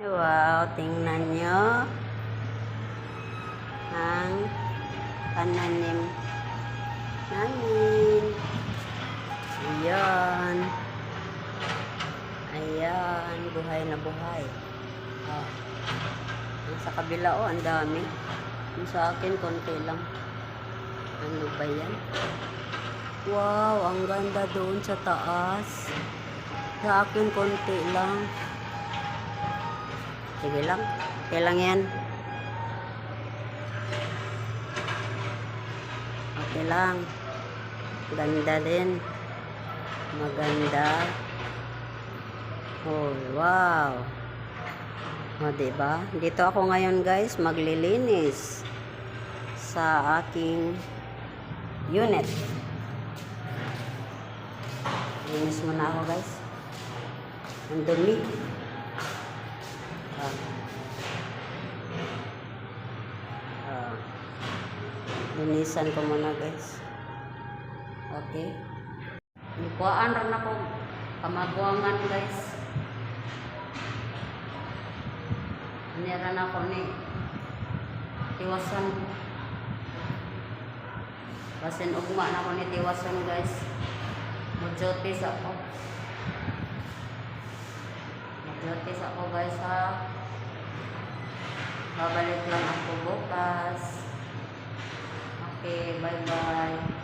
Wow, tingnan nyo. Ang pananim namin. Ayan. Ayan, buhay na buhay. Oh. Sa kabila, oh, ang dami. Yung sa akin, konti lang. Ano ba yan? Wow, ang ganda doon sa taas. Sa akin, konti lang. Sige lang. Okay lang yan. Okay lang. Ganda din. Maganda. Oh, wow. O, diba? Dito ako ngayon, guys, maglilinis sa aking unit. Linis muna ako, guys. Ang dumi. Ah. Ah. Linisan ko muna, guys. Okay. Ikuhaan rin ako kamabuangan, guys. Niran ako ni tiwasan. Basin ugma na ako ni tiwasan, guys. Mujotis ako. Mujotis ako, guys, ha. Babalik lang ako bukas. Okay, bye-bye.